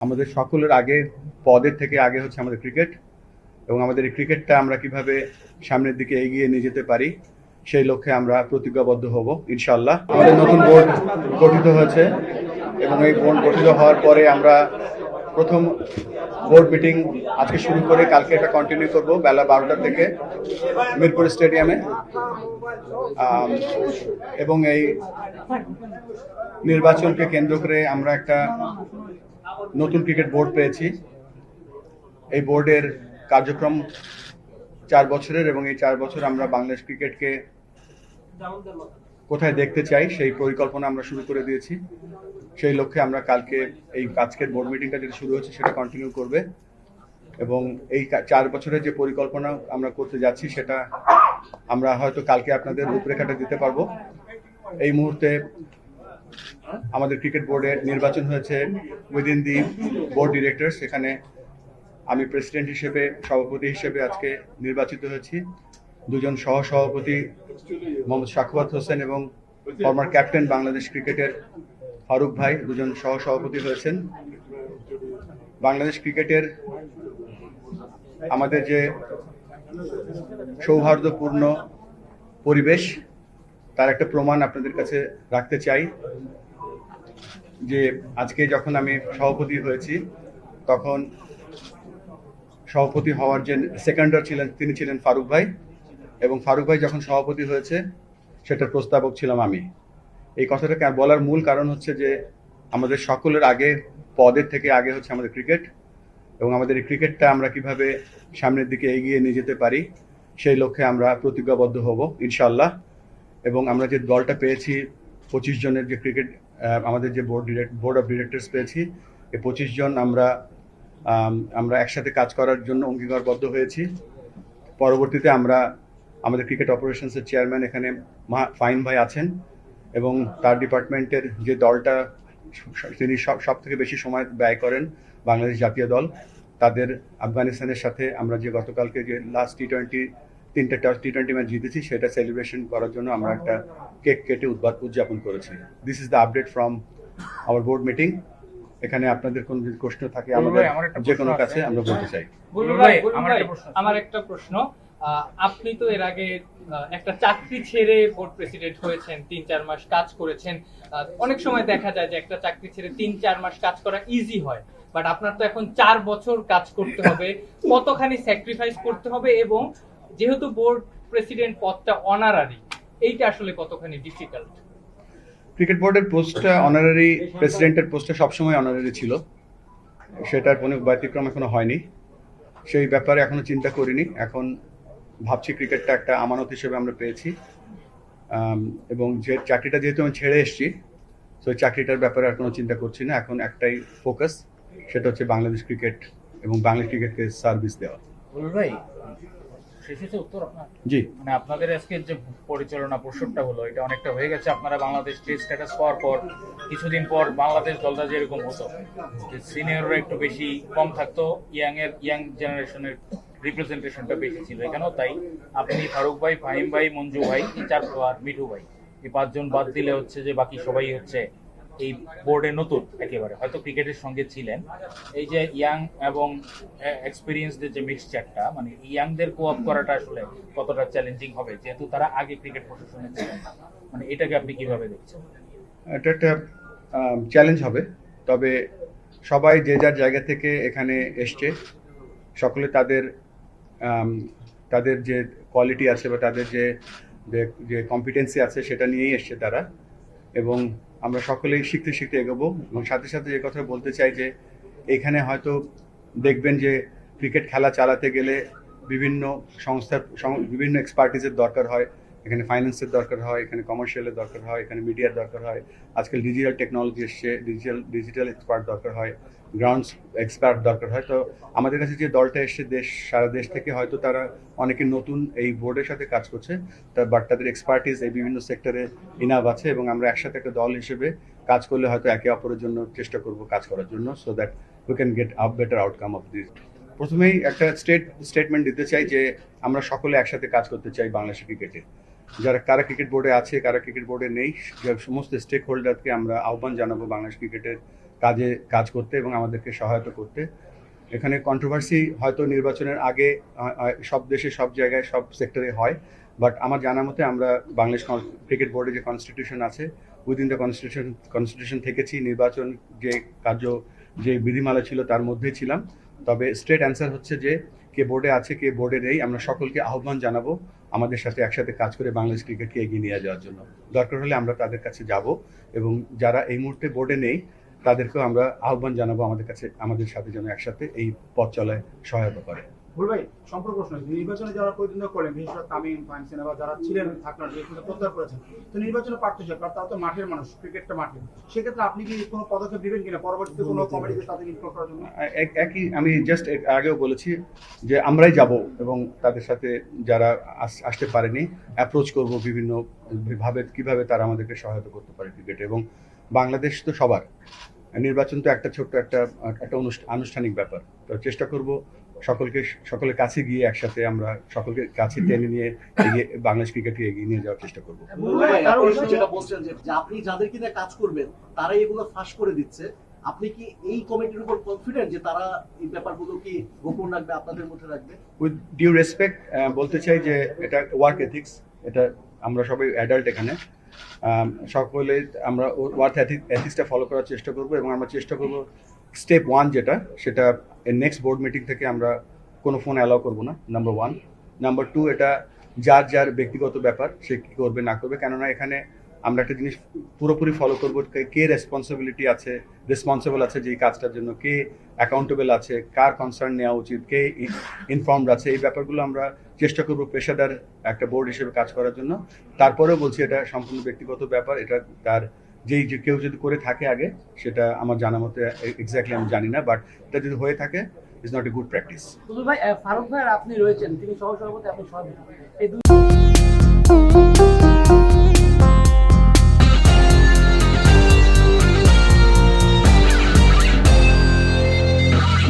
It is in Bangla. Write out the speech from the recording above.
আমাদের সকলের আগে, পদের থেকে আগে হচ্ছে আমাদের ক্রিকেট এবং আমাদের এই ক্রিকেটটা আমরা কীভাবে সামনের দিকে এগিয়ে নিয়ে যেতে পারি, সেই লক্ষ্যে আমরা প্রতিজ্ঞাবদ্ধ হব ইনশাল্লাহ আমাদের নতুন বোর্ড গঠিত হয়েছে এবং এই বোর্ড গঠিত হওয়ার পরে আমরা প্রথম বোর্ড মিটিং আজকে শুরু করে কালকে এটা কন্টিনিউ করব বেলা বারোটা থেকে মিরপুর স্টেডিয়ামে। এবং এই নির্বাচনকে কেন্দ্র করে আমরা একটা নতুন ক্রিকেট বোর্ড পেয়েছি। এই বোর্ডের কার্যক্রম চার বছরের এবং এই চার বছর আমরা বাংলাদেশ ক্রিকেটকে কোথায় দেখতে চাই সেই পরিকল্পনা আমরা শুরু করে দিয়েছি। সেই লক্ষ্যে আমরা কালকে এই আজকের বোর্ড মিটিংটা যেটা শুরু হয়েছে সেটা কন্টিনিউ করবে এবং এই চার বছরের যে পরিকল্পনা আমরা করতে যাচ্ছি সেটা আমরা হয়তো কালকে আপনাদের রূপরেখাটা দিতে পারব। এই মুহূর্তে আমাদের ক্রিকেট বোর্ডের নির্বাচন হয়েছে উইদিন দি বোর্ড ডিরেক্টর সেখানে আমি প্রেসিডেন্ট হিসেবে, সভাপতি হিসেবে আজকে নির্বাচিত হয়েছি। দুজন সহ সভাপতি মোহাম্মদ শাকুয়াত হোসেন এবং ফর্মার ক্যাপ্টেন বাংলাদেশ ক্রিকেটের ফারুক ভাই, দুজন সহ সভাপতি হয়েছেন। বাংলাদেশ ক্রিকেটের আমাদের যে সৌহার্দ্যপূর্ণ পরিবেশ, তার একটা প্রমাণ আপনাদের কাছে রাখতে চাই। যে আজকে যখন আমি সভাপতি হয়েছি, তখন সভাপতি হওয়ার যে সেকেন্ডার ছিলেন, তিনি ছিলেন ফারুক ভাই এবং ফারুক ভাই যখন সভাপতি হয়েছে, সেটার প্রস্তাবক ছিলাম আমি। এই কথাটাকে বলার মূল কারণ হচ্ছে যে, আমাদের সকলের আগে, পদের থেকে আগে হচ্ছে আমাদের ক্রিকেট এবং আমাদের এই ক্রিকেটটা আমরা কীভাবে সামনের দিকে এগিয়ে নিয়ে যেতে পারি, সেই লক্ষ্যে আমরা প্রতিজ্ঞাবদ্ধ হব ইনশাল্লাহ এবং আমরা যে দলটা পেয়েছি, পঁচিশ জনের যে ক্রিকেট আমাদের যে board direct board of directors পেয়েছি, এ পঁচিশ জন আমরা আমরা একসাথে কাজ করার জন্য অঙ্গীকারবদ্ধ হয়েছি। পরবর্তীতে আমরা আমাদের ক্রিকেট অপারেশনসের চেয়ারম্যান এখানে মা- ফাইন ভাই আছেন এবং তার ডিপার্টমেন্টের যে দলটা, তিনি সব সব থেকে বেশি সময় ব্যয় করেন বাংলাদেশ জাতীয় দল। তাদের আফগানিস্তানের সাথে আমরা যে গতকালকে যে লাস্ট টি টোয়েন্টি তিনটে টি টোয়েন্টি ম্যাচ জিতেছি সেটা সেলিব্রেশন করার জন্য আমরা একটা কেক কেটে উদ্বাদ উদযাপন করেছি। This is the update from our board meeting এখানে আপনাদের কোনো যদি প্রশ্ন থাকে আমাদের যে কোনো কাছে আমরা বলতে চাই। আমার একটা প্রশ্ন আপনি তো এর আগে আহ, একটা চাকরি ছেড়ে বোর্ড প্রেসিডেন্ট হয়েছেন তিন চার মাস কাজ করেছেন। অনেক সময় দেখা যায় যে একটা চাকরি ছেড়ে তিন চার মাস কাজ করা ইজি হয়। বাট আপনার তো এখন চার বছর কাজ করতে হবে কতখানি স্যাক্রিফাইস করতে হবে এবং যেহেতু বোর্ড প্রেসিডেন্ট পদটা অনারারি এইটা আসলে কতখানি ডিফিকাল্ট ক্রিকেট বোর্ডের পোস্টটা অনারারি প্রেসিডেন্টের পোস্টটা সবসময় অনারারি ছিল। সেটার কোনো ব্যতিক্রম এখনও হয়নি। সেই ব্যাপারে এখনও চিন্তা করিনি। এখন ভাবছি ক্রিকেটটা একটা আমানত হিসেবে আমরা পেয়েছি। এবং যে চাকরিটা যেহেতু আমি ছেড়ে এসেছি তো চাকরিটার ব্যাপারে আর কোনো চিন্তা করছি না। এখন একটাই ফোকাস সেটা হচ্ছে বাংলাদেশ ক্রিকেট এবং বাংলাদেশ ক্রিকেটকে সার্ভিস দেওয়া। ভাই জি। মানে আপনাদের আজকে যে পরিচালনা পরিষদটা হলো এটা অনেকটা হয়ে গেছে। আপনারা বাংলাদেশ টেস্ট স্ট্যাটাস পাওয়ার পর কিছুদিন পর বাংলাদেশ দলটা যেরকম হতো যে সিনিয়ররা একটু বেশি কম থাকতো ইয়াং এর ইয়াং জেনারেশনের রিপ্রেজেন্টেশনটা বেশি ছিল এখানেও তাই। আপনি ফারুক ভাই ফাহিম ভাই মঞ্জু ভাই চার আর মিঠু ভাই এই পাঁচজন বাদ দিলে হচ্ছে যে বাকি সবাই হচ্ছে এই বোর্ডে নতুন একেবারে। হয়তো ক্রিকেটের সঙ্গে ছিলেন। এই যে ইয়াং এবং এক্সপিরিয়েন্সদের যে মিক্সচারটা মানে ইয়াংদের কোঅপ করাটা আসলে কতটা চ্যালেঞ্জিং হবে, যেহেতু তারা আগে ক্রিকেট প্রশাসনে ছিলেন মানে এটাকে আপনি কীভাবে দেখছেন? এটা একটা চ্যালেঞ্জ হবে। তবে সবাই যে যার জায়গা থেকে এখানে এসছে, সকলে তাদের তাদের যে কোয়ালিটি আছে বা তাদের যে- যে কম্পিটেন্সি আছে, সেটা নিয়েই এসছে তারা। এবং আমরা সকলেই শিখতে শিখতে এগোবো এবং সাথে সাথে যে কথা বলতে চাই যে এখানে হয়তো দেখবেন যে ক্রিকেট খেলা চালাতে গেলে বিভিন্ন সংস্থার বিভিন্ন এক্সপার্টিসের দরকার হয়। এখানে ফাইন্যান্সের দরকার হয়, এখানে কমার্শিয়ালের দরকার হয়, এখানে মিডিয়ার দরকার হয়। আজকাল ডিজিটাল টেকনোলজি এসছে ডিজিটাল ডিজিটাল এক্সপার্ট দরকার হয়। গ্রাউন্ড এক্সপার্ট দরকার হয়। তো আমাদের কাছে যে দলটা এসছে দেশ, সারা দেশ থেকে হয়তো তারা অনেকে নতুন এই বোর্ডের সাথে কাজ করছে, তা বাট তাদের এক্সপার্টিস এই বিভিন্ন সেক্টরে ইনাভ আছে এবং আমরা একসাথে একটা দল হিসেবে কাজ করলে হয়তো একে অপরের জন্য চেষ্টা করব কাজ করার জন্য so that we can get up better outcome of this প্রথমেই একটা স্টেট স্টেটমেন্ট দিতে চাই যে আমরা সকলে একসাথে কাজ করতে চাই বাংলাদেশ ক্রিকেটে যারা, কারা ক্রিকেট বোর্ডে আছে, কারা ক্রিকেট বোর্ডে নেই সমস্ত স্টেক হোল্ডারকে আমরা আহ্বান জানাব বাংলাদেশ ক্রিকেটের কাজে, কাজ করতে এবং আমাদেরকে সহায়তা করতে। এখানে কন্ট্রোভার্সি হয়তো নির্বাচনের আগে সব দেশে, সব জায়গায়, সব সেক্টরে হয়। বাট আমার জানা মতে আমরা বাংলাদেশ ক্রিকেট বোর্ডে যে কনস্টিটিউশন আছে উইদিন দ্য কনস্টিটিউশন কনস্টিটিউশন থেকেছি। নির্বাচন যে কার্য, যে বিধিমালা ছিল তার মধ্যেই ছিলাম। তবে স্ট্রেট অ্যান্সার হচ্ছে যে, কে বোর্ডে আছে, কে বোর্ডে নেই, আমরা সকলকে আহ্বান জানাব আমাদের সাথে একসাথে কাজ করে বাংলাদেশ ক্রিকেটকে এগিয়ে নিয়ে যাওয়ার জন্য। দরকার হলে আমরা তাদের কাছে যাব এবং যারা এই মুহূর্তে বোর্ডে নেই তাদেরকেও আমরা আহ্বান জানাব আমাদের কাছে আমাদের সাথে যেন একসাথে এই পথ চলায় সহায়তা করে। ভাই প্রশ্ন নির্বাচনে যারা প্রতিদ্বন্দ্বিতা করলেন বিশেষ করে তামিম বা যারা ছিলেন থাকলেন যেগুলো প্রত্যাহার করেছেন তো নির্বাচনে প্রার্থী হিসেবে তারা তো মাঠের মানুষ ক্রিকেটটা মাঠে সেক্ষেত্রে আপনি কি কোনো পদক্ষেপ দিবেন কিনা? পরবর্তীতে কোনো কমিটিতে তাদের ইনক্লুড করার জন্য? একই আমি জাস্ট আগেও বলেছি যে আমরাই যাব এবং তাদের সাথে যারা আসতে পারেনি অ্যাপ্রোচ করব বিভিন্ন ভাবে কীভাবে তারা আমাদেরকে সহায়তা করতে পারে ক্রিকেটে এবং বাংলাদেশ তো সবার। নির্বাচন তো একটা ছোট্ট একটা একটা আনুষ্ঠানিক ব্যাপার। তো চেষ্টা করব সকলকে সকলের কাছে গিয়ে একসাথে আমরা সকলকে কাছে টেনে নিয়ে এগিয়ে বাংলাদেশ ক্রিকেটকে এগিয়ে নিয়ে যাওয়ার চেষ্টা করব। আপনি যেটা বলছেন যে যে আপনি যাদেরকে নিয়ে কাজ করবেন তারাই এগুলো ফাঁস করে দিচ্ছে। আপনি কি এই কমিটির উপর কনফিডেন্ট যে তারা এই ব্যাপারগুলো কি গোপন রাখবে আপনাদের মধ্যে রাখবে? উইথ ডিউ রেসপেক্ট বলতে চাই যে এটা ওয়ার্ক এথিক্স এটা আমরা সবাই অ্যাডাল্ট এখানে। সকলে আমরা ওয়ার্ক অ্যাথিসটা ফলো করার চেষ্টা করব এবং আমরা চেষ্টা করব স্টেপ ওয়ান যেটা, সেটা নেক্সট বোর্ড মিটিং থেকে আমরা কোনো ফোন অ্যালাউ করব না নাম্বার ওয়ান নাম্বার টু এটা যার যার ব্যক্তিগত ব্যাপার, সে কী করবে, না করবে, কেননা এখানে আমরা একটা জিনিস পুরোপুরি ফলো করব, কে- রেসপন্সিবিলিটি আছে রেসপন্সিবল আছে যে কাজটার জন্য, কে অ্যাকাউন্টেবল আছে, কার কনসার্ন নেওয়া উচিত, কে ইনফর্মড আছে, এই ব্যাপারগুলো আমরা চেষ্টা করব পেশাদার একটা বোর্ড হিসেবে কাজ করার জন্য। তারপরেও বলছি, এটা সম্পূর্ণ ব্যক্তিগত ব্যাপার, এটা তার যেই যে কেউ যদি করে থাকে আগে, সেটা আমার জানা মতে এক্স্যাক্টলি আমি জানি না বাট এটা যদি হয়ে থাকে is not a good practice ভাই ফারুক ভাই আপনি রয়েছেন, তিনি সহ সভাপতি আপনি সভাপতি। এই